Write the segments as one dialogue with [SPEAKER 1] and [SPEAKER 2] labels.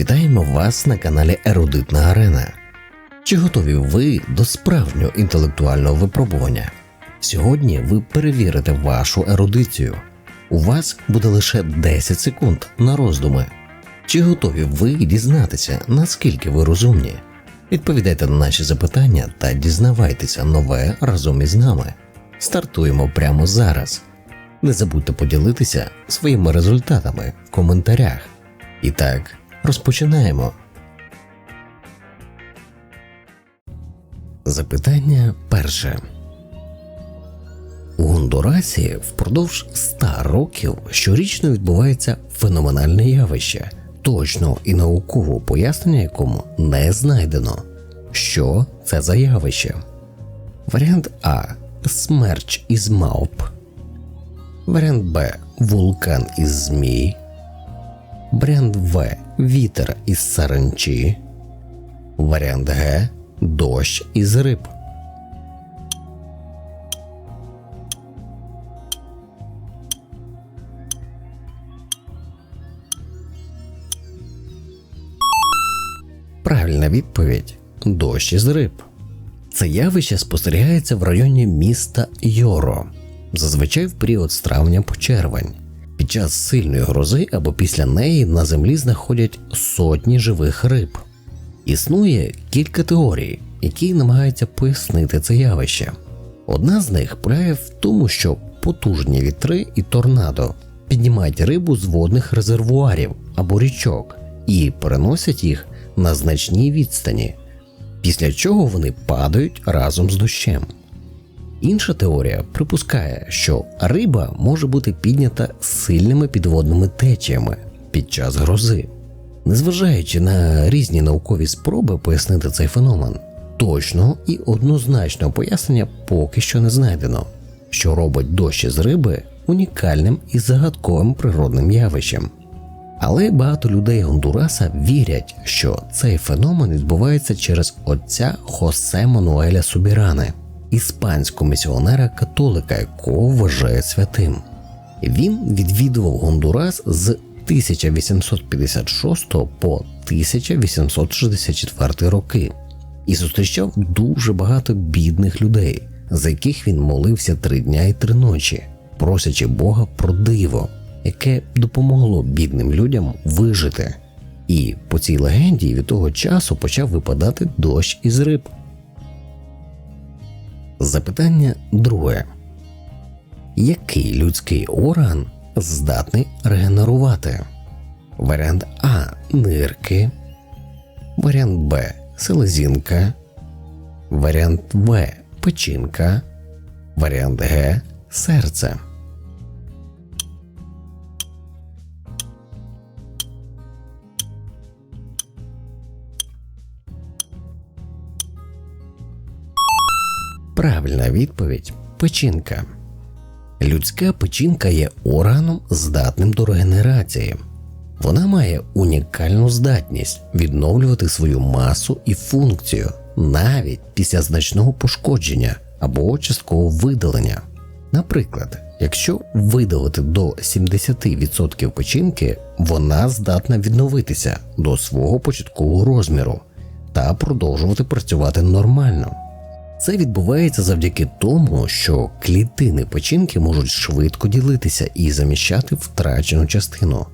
[SPEAKER 1] Вітаємо вас на каналі Ерудитна Арена. Чи готові ви до справжнього інтелектуального випробування? Сьогодні ви перевірите вашу ерудицію. У вас буде лише 10 секунд на роздуми. Чи готові ви дізнатися, наскільки ви розумні? Відповідайте на наші запитання та дізнавайтеся нове разом із нами. Стартуємо прямо зараз. Не забудьте поділитися своїми результатами в коментарях. І так, розпочинаємо. Запитання перше. У Гондурасі впродовж 100 років щорічно відбувається феноменальне явище, точно і наукового пояснення якому не знайдено. Що це за явище? Варіант А. Смерч із мавп. Варіант Б. Вулкан із змій. Варіант В. Вітер із саранчі. Варіант Г. Дощ із риб. Правильна відповідь дощ із риб. Це явище спостерігається в районі міста Йоро, зазвичай в період з травня по червень. Під час сильної грози або після неї на землі знаходять сотні живих риб. Існує кілька теорій, які намагаються пояснити це явище. Одна з них полягає в тому, що потужні вітри і торнадо піднімають рибу з водних резервуарів або річок і переносять їх на значній відстані, після чого вони падають разом з дощем. Інша теорія припускає, що риба може бути піднята сильними підводними течіями під час грози. Незважаючи на різні наукові спроби пояснити цей феномен, точного і однозначного пояснення поки що не знайдено, що робить дощ із риби унікальним і загадковим природним явищем. Але багато людей Гондураса вірять, що цей феномен відбувається через отця Хосе Мануеля Субірани, іспанського місіонера католика, якого вважає святим. Він відвідував Гондурас з 1856 по 1864 роки і зустрічав дуже багато бідних людей, за яких він молився три дня і три ночі, просячи Бога про диво яке допомогло бідним людям вижити. І по цій легенді від того часу почав випадати дощ із риб. Запитання друге. Який людський орган здатний регенерувати? Варіант А. Нирки. Варіант Б. Селезінка. Варіант В. Печінка. Варіант Г. Серце. Правильна відповідь печінка. Людська печінка є органом, здатним до регенерації. Вона має унікальну здатність відновлювати свою масу і функцію навіть після значного пошкодження або часткового видалення. Наприклад, якщо видалити до 70% печінки, вона здатна відновитися до свого початкового розміру та продовжувати працювати нормально. Це відбувається завдяки тому, що клітини печінки можуть швидко ділитися і заміщати втрачену частину.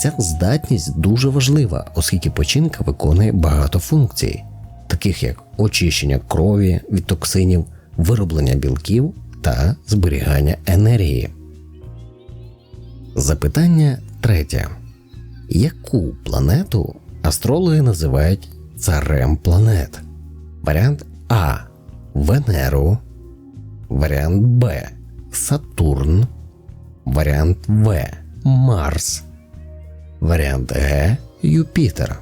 [SPEAKER 1] Ця здатність дуже важлива, оскільки печінка виконує багато функцій, таких як очищення крові від токсинів, вироблення білків та зберігання енергії. Запитання третє. Яку планету астрологи називають царем планет? Варіант А. Венеру, варіант Б. Сатурн, варіант В. Марс, варіант Г. Юпітер.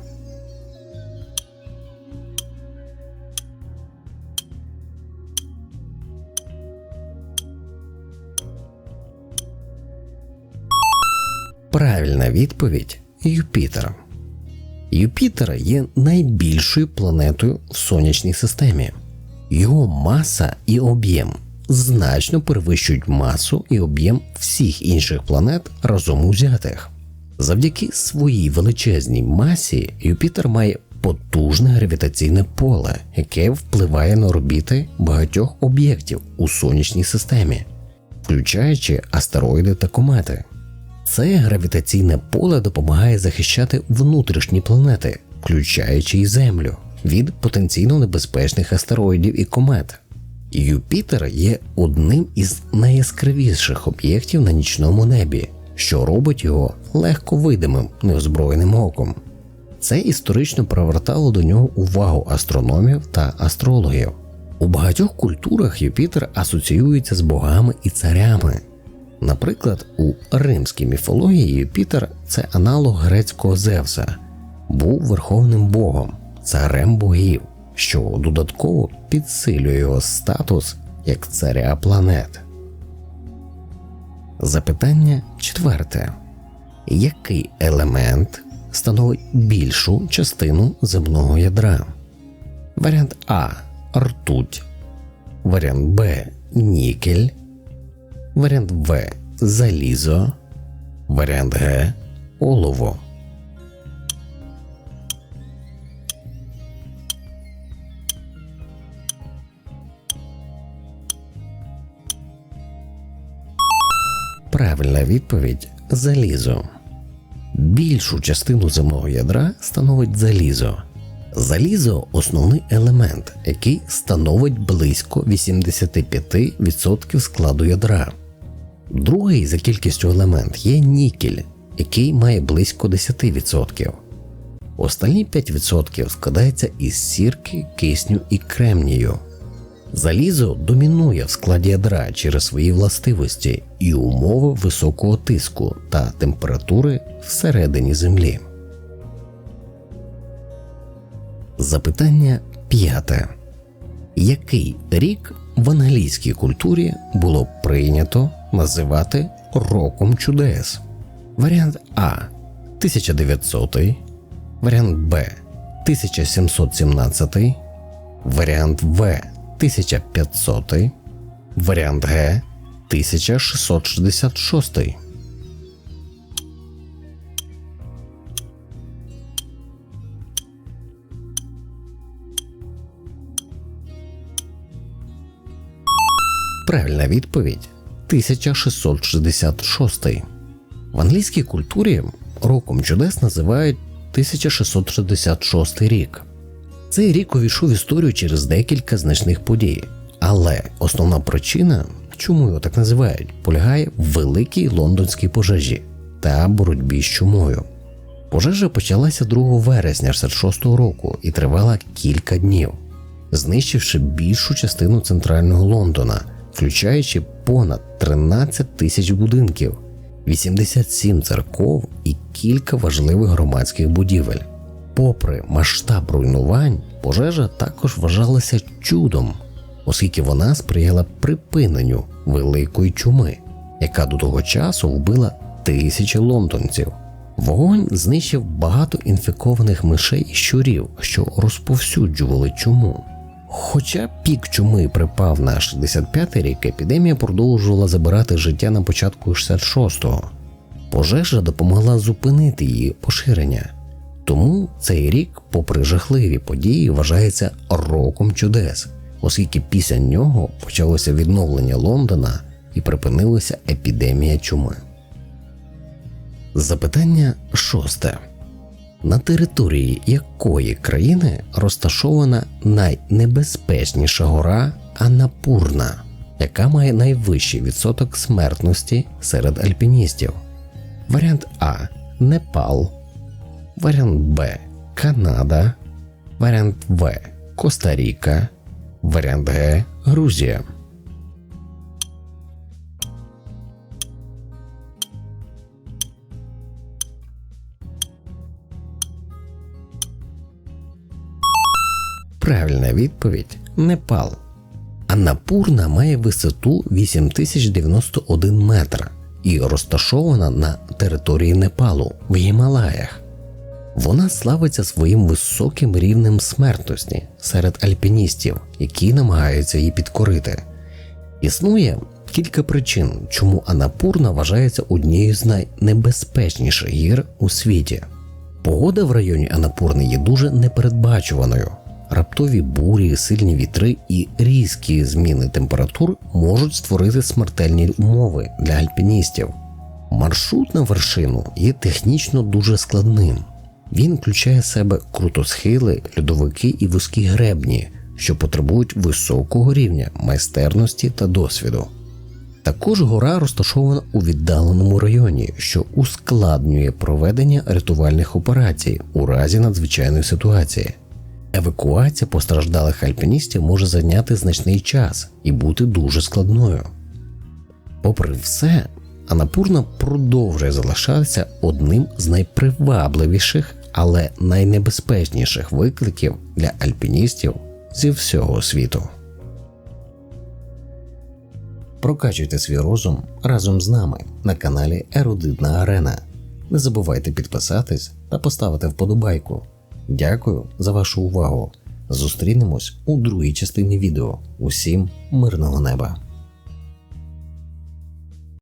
[SPEAKER 1] Правильна відповідь Юпітер. Юпітер є найбільшою планетою в сонячній системі. Його маса і об'єм значно перевищують масу і об'єм всіх інших планет разом узятих. Завдяки своїй величезній масі Юпітер має потужне гравітаційне поле, яке впливає на орбіти багатьох об'єктів у сонячній системі, включаючи астероїди та комети. Це гравітаційне поле допомагає захищати внутрішні планети, включаючи і Землю, від потенційно небезпечних астероїдів і комет. Юпітер є одним із найяскравіших об'єктів на нічному небі, що робить його легко видимим неозброєним оком. Це історично привертало до нього увагу астрономів та астрологів. У багатьох культурах Юпітер асоціюється з богами і царями. Наприклад, у римській міфології Юпітер це аналог грецького Зевса, був верховним богом, царем богів, що додатково підсилює його статус як царя планет. Запитання четверте. Який елемент становить більшу частину земного ядра? Варіант А. Ртуть. Варіант Б. Нікель. Варіант В. Залізо. Варіант Г. Олово. Правильна відповідь залізо. Більшу частину земного ядра становить залізо. Залізо основний елемент, який становить близько 85% складу ядра. Другий за кількістю елемент є нікель, який має близько 10%. Останні 5% складається із сірки, кисню і кремнію. Залізо домінує в складі ядра через свої властивості і умови високого тиску та температури всередині землі. Запитання п'яте. Який рік в англійській культурі було прийнято називати роком чудес? Варіант А 1900, варіант Б 1717, варіант В 1500, варіант Г 1666. Правильна відповідь 1666. В англійській культурі роком чудес називають 1666 рік. Цей рік увійшов в історію через декілька значних подій, але основна причина, чому його так називають, полягає в великій лондонській пожежі та боротьбі з чумою. Пожежа почалася 2 вересня 66-го року і тривала кілька днів, знищивши більшу частину центрального Лондона, включаючи понад 13 тисяч будинків, 87 церков і кілька важливих громадських будівель. Попри масштаб руйнувань, пожежа також вважалася чудом, оскільки вона сприяла припиненню великої чуми, яка до того часу вбила тисячі лондонців. Вогонь знищив багато інфікованих мишей і щурів, що розповсюджували чуму. Хоча пік чуми припав на 65-й рік, епідемія продовжувала забирати життя на початку 66-го. Пожежа допомогла зупинити її поширення. Тому цей рік, попри жахливі події, вважається роком чудес, оскільки після нього почалося відновлення Лондона і припинилася епідемія чуми. Запитання шосте. На території якої країни розташована найнебезпечніша гора Анапурна, яка має найвищий відсоток смертності серед альпіністів? Варіант А. Непал. Варіант Б. Канада. Варіант В. Коста-Ріка. Варіант Г. Грузія. Правильна відповідь Непал. Анапурна має висоту 8091 метр і розташована на території Непалу в Гімалаях. Вона славиться своїм високим рівнем смертності серед альпіністів, які намагаються її підкорити. Існує Кілька причин, чому Анапурна вважається однією з найнебезпечніших гір у світі. Погода в районі Анапурни є дуже непередбачуваною. Раптові бурі, сильні вітри і різкі зміни температур можуть створити смертельні умови для альпіністів. Маршрут на вершину є технічно дуже складним. Він включає в себе крутосхили, льодовики і вузькі гребні, що потребують високого рівня майстерності та досвіду. Також гора розташована у віддаленому районі, що ускладнює проведення рятувальних операцій у разі надзвичайної ситуації. Евакуація постраждалих альпіністів може зайняти значний час і бути дуже складною. Попри все, Анапурна продовжує залишатися одним з найпривабливіших, але найнебезпечніших викликів для альпіністів зі всього світу. Прокачуйте свій розум разом з нами на каналі Ерудитна Арена. Не забувайте підписатись та поставити вподобайку. Дякую за вашу увагу. Зустрінемось у другій частині відео. Усім мирного неба!